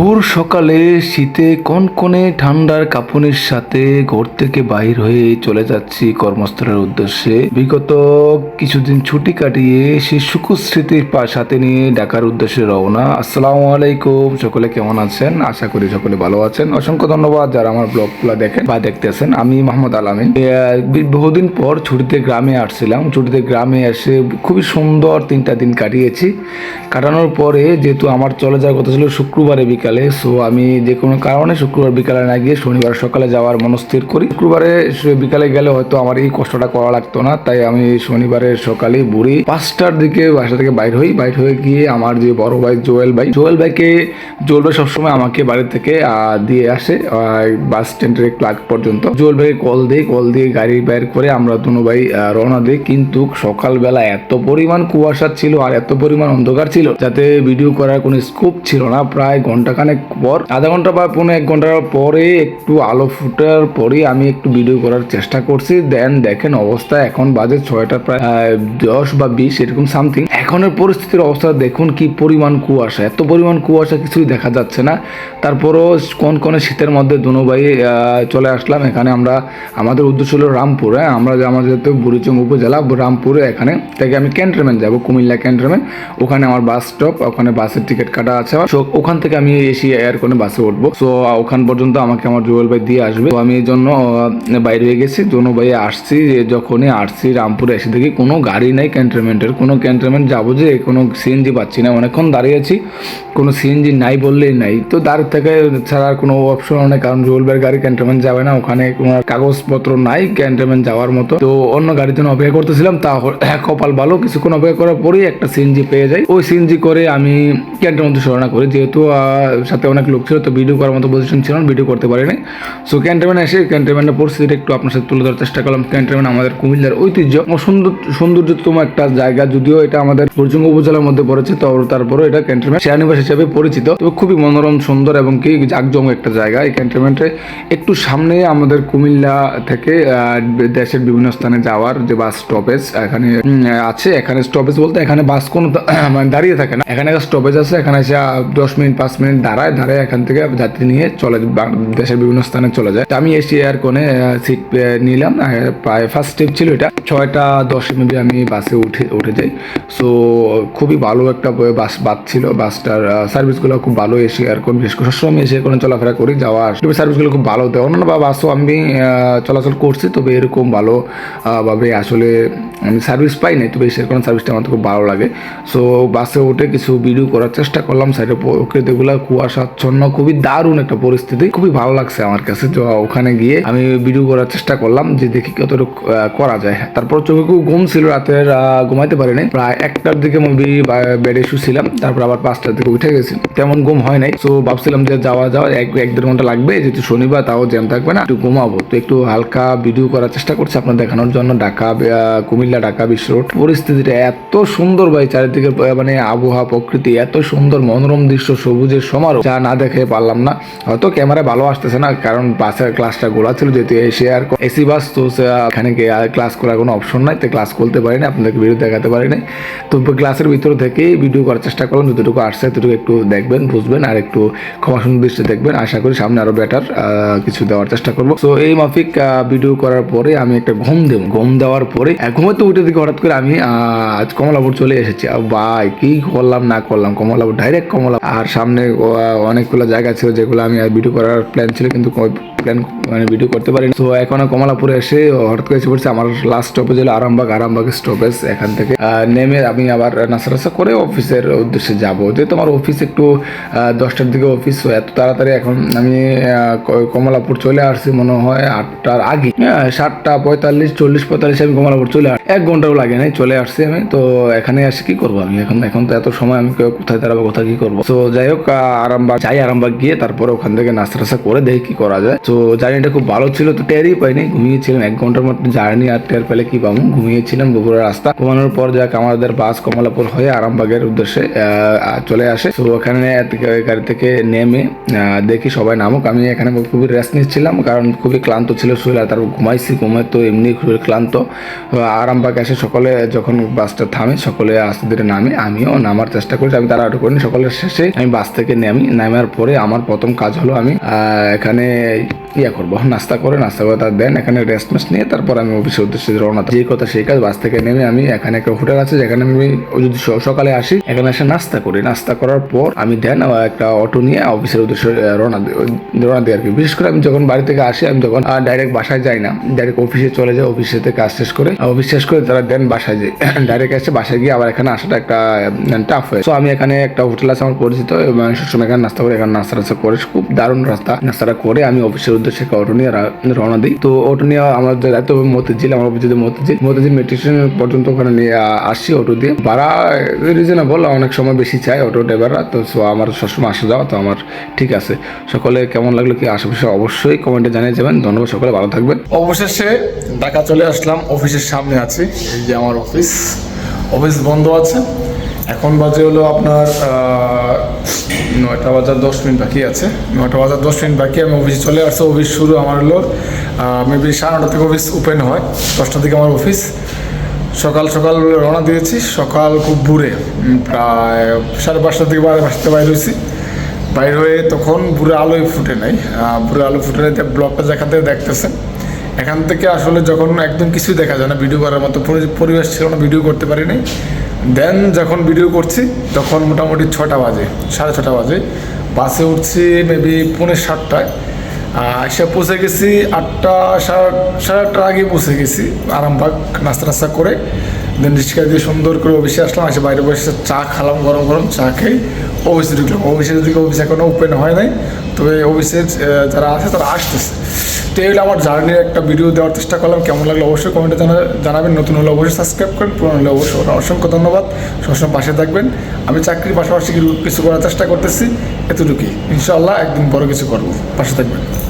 ভোর সকালে শীতে কনকনে ঠান্ডার কাঁপুনির সাথে ঘর থেকে বাইর হয়ে চলে যাচ্ছি কর্মস্থলের উদ্দেশ্যে। বিগত কিছুদিন ছুটি কাটিয়ে সেই সুখু স্মৃতির পা সাথে নিয়ে ডাকার উদ্দেশ্যে রওনা। আসসালামু আলাইকুম, সকলে কেমন আছেন? আশা করি সকলে ভালো আছেন। অসংখ্য ধন্যবাদ যারা আমার ব্লগগুলো দেখেন বা দেখতেছেন। আমি মোহাম্মদ আলামিন। বহুদিন পর ছুটিতে গ্রামে আসছিলাম। ছুটিতে গ্রামে এসে খুবই সুন্দর তিনটা দিন কাটিয়েছি। কাটানোর পরে যেহেতু আমার চলে যাওয়ার কথা ছিল শুক্রবারে বিকালে সো আমি যে কোনো কারণে শুক্রবার বিকালে না গিয়ে শনিবার সকালে যাওয়ার মনস্থির করি। শুক্রবারে বিকালে গেলে হয়তো আমার এই কষ্টটা করা লাগতো না, তাই আমি শনিবারের সকালে বুড়ি পাঁচটার দিকে বাসা থেকে বাইর হই। বাইর হয়ে গিয়ে আমার যে বড় ভাই জোয়েল ভাই, জোয়েল ভাইকে, জোয়েল ভাই সবসময় আমাকে বাড়ি থেকে দিয়ে আসে বাস স্ট্যান্ডের একটু পর্যন্ত। জোয়েল ভাইকে কল দিই কল দিয়ে গাড়ি বাইর করে আমরা দুনো ভাই রওনা দিই। কিন্তু সকালবেলা এত পরিমাণ কুয়াশা ছিল আর এত পরিমাণ অন্ধকার ছিল, যাতে ভিডিও করার কোনো স্কোপ ছিল না। প্রায় ঘন্টাখানেক পর, আধা ঘণ্টা বা পনেরো এক ঘণ্টার পরে একটু আলো ফুটার পরে আমি একটু ভিডিও করার চেষ্টা করছি। দেন দেখেন অবস্থা, এখন বাজে ছয়টা প্রায় দশ বা বিশ, এরকম সামথিং এখনের পরিস্থিতির অবস্থা দেখুন কি পরিমাণ কুয়াশা। এত পরিমাণ কুয়াশা কিছুই দেখা যাচ্ছে না। তারপরও কোন কোন শীতের মধ্যে দুনো ভাই চলে আসলাম। এখানে আমরা, আমাদের উদ্দেশ্য হলো রামপুর হ্যাঁ? আমরা আমাদের যেহেতু বুড়িচং উপজেলা, রামপুরে এখানে থেকে আমি ক্যান্টনমেন্ট যাব, কুমিল্লা ক্যান্টনমেন্ট ওখানে আমার বাস স্টপ ওখানে বাসের টিকিট কাটা আছে। ওখান থেকে আমি এসে এয়ার কোনো বাসে উঠবো। সো ওখান পর্যন্ত আমাকে আমার জুয়েল ভাই দিয়ে আসবে। তো আমি এই জন্য বাইরে হয়ে গেছি। জন্য ভাই আসছি যখনই আসছি রামপুরে এসে দেখি কোনো গাড়ি নেই ক্যান্টনমেন্টের কোনো ক্যান্টনমেন্ট যাব যে, কোনো সিএনজি পাচ্ছি না। অনেকক্ষণ দাঁড়িয়ে আছি, কোনো সিএনজি নাই বললেই নাই। তো দাঁড়িয়ে থেকে ছাড়া আর কোনো অপশন নেই, কারণ জুয়েল ভাইয়ের গাড়ি ক্যান্টনমেন্ট যাবে না। ওখানে কোনো কাগজপত্র নাই ক্যান্টনমেন্ট যাওয়ার মতো। তো অন্য গাড়ির জন্য অপেক্ষা করতেছিলাম। তা কপাল ভালো। কিছুক্ষণ অপেক্ষা করার পরেই একটা সিএনজি পেয়ে যাই। ওই সিএনজি করে আমি ক্যান্টনমেন্টে সরনা করি। যেহেতু সাথে অনেক লোক ছিল, তো ভিডিও করার মতো পজিশন ছিল না ভিডিও করতে পারিনি। সো ক্যান্টনমেন্ট এসে ক্যান্টনমেন্টের পরিস্থিতিটা একটু আপনার সাথে তুলে ধরার চেষ্টা করলাম। ক্যান্টনমেন্ট আমাদের কুমিল্লার ঐতিহ্য। সুন্দর, সৌন্দর্যতম একটা জায়গা, যদিও এটা আমাদের পরিচঙ্গ উপজেলার মধ্যে পড়েছে, তো তারপরে এটা ক্যান্টনমেন্ট সেরানিবাস হিসেবে পরিচিত। তবে খুবই মনোরম, সুন্দর এবং কি জাকজম একটা জায়গা এই ক্যান্টনমেন্টে একটু সামনে আমাদের কুমিল্লা থেকে দেশের বিভিন্ন স্থানে যাওয়ার যে বাস স্টপেজ এখানে আছে। এখানে স্টপেজ বলতে এখানে বাস কোনো মানে দাঁড়িয়ে থাকে না। এখানে স্টপেজ আছে, এখানে এসে দশ মিনিট, পাঁচ মিনিট দাঁড়ায় দাঁড়ায় এখান থেকে যাত্রী নিয়ে চলে দেশের বিভিন্ন স্থানে চলে যায়। আমি এসে এয়ার কোণে সিট নিলাম প্রায় ফার্স্ট স্টেপ ছিল এটা। ছয়টা দশ মেবি আমি বাসে উঠে উঠে যাই। সো খুবই ভালো একটা বাস বাস ছিল। বাসটার সার্ভিসগুলো খুব ভালো, এসে আর কোন বিশেষ করে। সবসময় আমি এসে কোনো চলাফেরা করি, যাওয়া তবে সার্ভিসগুলো খুব ভালো দেয়। অন্যান্য বা বাসও আমি চলাচল করছি, তবে এরকম ভালো ভাবে আসলে আমি সার্ভিস পাই নাই। তবে এসে কোনো সার্ভিসটা আমার খুব ভালো লাগে। সো বাসে উঠে কিছু ভিডিও করার চেষ্টা করলাম। সাইডে প্রকৃতিগুলো কুয়াশাচ্ছন্ন, খুবই দারুণ একটা পরিস্থিতি। খুবই ভালো লাগছে আমার কাছে। তো ওখানে গিয়ে আমি ভিডিও করার চেষ্টা করলাম যে দেখি কতটুকু করা যায়। তারপর চোখে খুব ঘুম ছিল রাতের ঘুমাইতে পারিনি। প্রায় একটার দিকে মুভি বেডে শুছিলাম তারপর আবার পাঁচটার দিকে উঠে গেছি। তেমন ঘুম হয় নাই। তো ভাবছিলাম যে যাওয়া যাওয়া এক এক দেড় ঘণ্টা লাগবে, যেহেতু শনিবার, তাও জ্যাম থাকবে না, একটু ঘুমাবো। তো একটু হালকা ভিডিও করার চেষ্টা করছি আপনার দেখানোর জন্য। ঢাকা কুমিল্লা, ঢাকা, বিশ্ব রোড পরিস্থিতিটা এত সুন্দর ভাই চারিদিকে মানে আবহাওয়া, প্রকৃতি, এত সুন্দর, মনোরম দৃশ্য, সবুজের সমারোহ যা না দেখে পারলাম না। হয়তো ক্যামেরা ভালো আসতেছে না কারণ বাসের ক্লাসটা গোলা ছিল যেহেতু এসে আর এসি বাস তো এখানে গিয়ে আর ক্লাস করার কোনো অপশন নাই তো ক্লাস করতে পারিনি আপনাদেরকে ভিডিও দেখাতে পারিনি। তো ক্লাসের ভিতর থেকেই ভিডিও করার চেষ্টা করলাম যতটুকু আসছে ততটুকু একটু দেখবেন বুঝবেন আর একটু ক্ষমা সুন্দর দৃষ্টি দেখবেন। আশা করি সামনে আরও বেটার কিছু দেওয়ার চেষ্টা করব। তো এই মাফিক ভিডিও করার পরে আমি একটা ঘুম দেব। ঘুম দেওয়ার পরে আহ, ঘুমাতে উঠে দিকে হঠাৎ করে আমি আজ কমলাপুর চলে এসেছি। ভাই কি করলাম না করলাম কমলাপুর ডাইরেক্ট কমলা আর সামনে আহ, অনেকগুলো জায়গা ছিল যেগুলো আমি আর ভিডিও করার প্ল্যান ছিল কিন্তু প্ল্যান মানে ভিডিও করতে পারিনি। তো এখন কমলাপুরে এসে হঠাৎ করে পড়ছে আমার লাস্ট স্টপেজ হলো আরামবাগ। আরামবাগ স্টপেজ এখান থেকে। নেমে আমি আবার নাসা নাসা করে অফিসের উদ্দেশ্যে যাব। যেহেতু আমার অফিস একটু দশটার দিকে অফিস এত তাড়াতাড়ি এখন আমি কমলাপুর চলে আসছি মনে হয় আটটার আগে। হ্যাঁ, সাতটা পঁয়তাল্লিশ চল্লিশ পঁয়তাল্লিশ আমি কমলাপুর চলে এক ঘন্টাও লাগে নাই চলে আসছি আমি। তো এখানে আসি কি করব আমি? এখন এখন তো এত সময় আমি কোথায় দাঁড়াবো কোথায় কি করব? তো যাই হোক আরামবাগ যাই আরামবাগ গিয়ে তারপরে ওখান থেকে নাস্তা টাস্তা করে দেখি কি করা যায়। তো জার্নিটা খুব ভালো ছিল, তো টেরই পাইনি। ঘুমিয়েছিলাম, এক ঘণ্টার মতো জার্নি আর টের পেলে কি পাবো? ঘুমিয়েছিলাম বগুড়ার রাস্তা। ঘুমানোর পর যাক আমাদের বাস কমলাপুর হয়ে আরামবাগের উদ্দেশ্যে চলে আসে। তো ওখানে গাড়ি থেকে নেমে দেখি সবাই নামুক। আমি এখানে খুবই রেস্ট নিচ্ছিলাম, কারণ খুবই ক্লান্ত ছিল শরীর আর তারপর ঘুমাইছি ঘুমাই তো এমনি খুবই ক্লান্ত। আরামবাগ এসে সকলে যখন বাসটা থামে, সকলে আস্তে ধীরে নামে। আমিও নামার চেষ্টা করি আমি তাড়াহুড়ো করিনি। সকলের শেষে আমি বাস থেকে নামি, নামার পরে আমার প্রথম কাজ হলো আমি এখানে ইয়া করব। নাস্তা করে নাস্তা করে তার দেন এখানে রেস্ট মেস্ট নিয়ে তারপর আমি অফিসের উদ্দেশ্যে রওনা। যে কথা সেই কাজ, বাস থেকে নেমে আমি এখানে একটা হোটেল আছে, যেখানে আমি যদি সকালে আসি, এখানে এসে নাস্তা করি। নাস্তা করার পর আমি দেন একটা অটো নিয়ে অফিসের উদ্দেশ্যে রওনা রওনা দিই আর কি। বিশেষ করে আমি যখন বাড়ি থেকে আসি, আমি যখন ডাইরেক্ট বাসায় যাই না ডাইরেক্ট অফিসে চলে যাই অফিসে থেকে কাজ শেষ করে অফিস শেষ করে তারা দেন বাসায় যাই। ডাইরেক্ট এসে বাসায় গিয়ে আবার এখানে আসাটা একটা টাফ হয়। তো আমি এখানে একটা হোটেল আছে আমার পরিচিত, এবং সবসময় এখানে নাস্তা করে, এখানে নাস্তা টাস্তা করে, খুব দারুণ রাস্তা। নাস্তাটা করে আমি অফিসের উদ্দেশ্যে একটা অটো নিয়ে রওনা দিই। তো অটো নিয়ে যে দায়িত্ব মতিঝিল, আমার অফিসে মতিঝিল। মতিঝিল মেট্রো স্টেশন পর্যন্ত ওখানে নিয়ে আসি অটো দিয়ে। ভাড়া রিজনেবল অনেক সময় বেশি চায় অটো ড্রাইভাররা তো আমার সবসময় আসা যাওয়া, তো আমার ঠিক আছে। সকলে কেমন লাগল কি আশেপাশে অবশ্যই কমেন্টে জানিয়ে যাবেন। ধন্যবাদ সকলে, ভালো থাকবেন। অবশেষে ঢাকা চলে আসলাম, অফিসের সামনে আছি, এই যে আমার অফিস অফিস বন্ধ আছে। এখন বাজে হলো আপনার নয়টা বাজার দশ মিনিট বাকি আছে। নয়টা বাজার দশ মিনিট বাকি, আমি অফিসে চলে আসছি। অফিস শুরু আমার হলো মেবি সাড়ে নটা থেকে অফিস ওপেন হয়, দশটা থেকে আমার অফিস সকাল সকাল রওনা দিয়েছি, সকাল খুব ভোরে প্রায় সাড়ে পাঁচটা থেকে বারো পাঁচটা বাইরে হয়েছি। বাইর হয়ে তখন বুড়ো আলোয় ফুটে নাই বুড়ো আলো ফুটে নাই ব্লকটা থেকে দেখতেছেন। এখান থেকে আসলে যখন একদম কিছুই দেখা যায় না ভিডিও করার মতো পরিবেশ ছিল না ভিডিও করতে পারিনি। দেন যখন ভিডিও করছি, তখন মোটামুটি ছটা বাজে, সাড়ে ছটা বাজে। বাসে উঠছি মেবি পৌনে সাতটায়। এসে পৌঁছে গেছি আটটা, সাড়ে সাড়ে আটটার আগে পৌঁছে গেছি আরামবাগ, নাস্তা নাস্তা করে। দেন রিক্সা দিয়ে সুন্দর করে অফিসে আসলাম, এসে বাইরে বসে চা খালাম, গরম গরম চা খেয়ে অফিসে ঢুকলাম। অফিসে দিকে অফিস এখনও ওপেন হয় নাই। তবে অফিসের যারা আছে তারা আসতেছে। তো আমার জার্নির একটা ভিডিও দেওয়ার চেষ্টা করলাম। কেমন লাগল অবশ্যই কমেন্টে জানা জানাবেন। নতুন হলে অবশ্যই সাবস্ক্রাইব করেন, পুরনো হলে অবশ্যই অসংখ্য ধন্যবাদ। সবসময় পাশে থাকবেন। আমি চাকরির পাশাপাশি কিছু- কিছু করার চেষ্টা করতেছি। এতটুকুই। ইনশাআল্লাহ একদিন বড় কিছু করব। পাশে থাকবেন।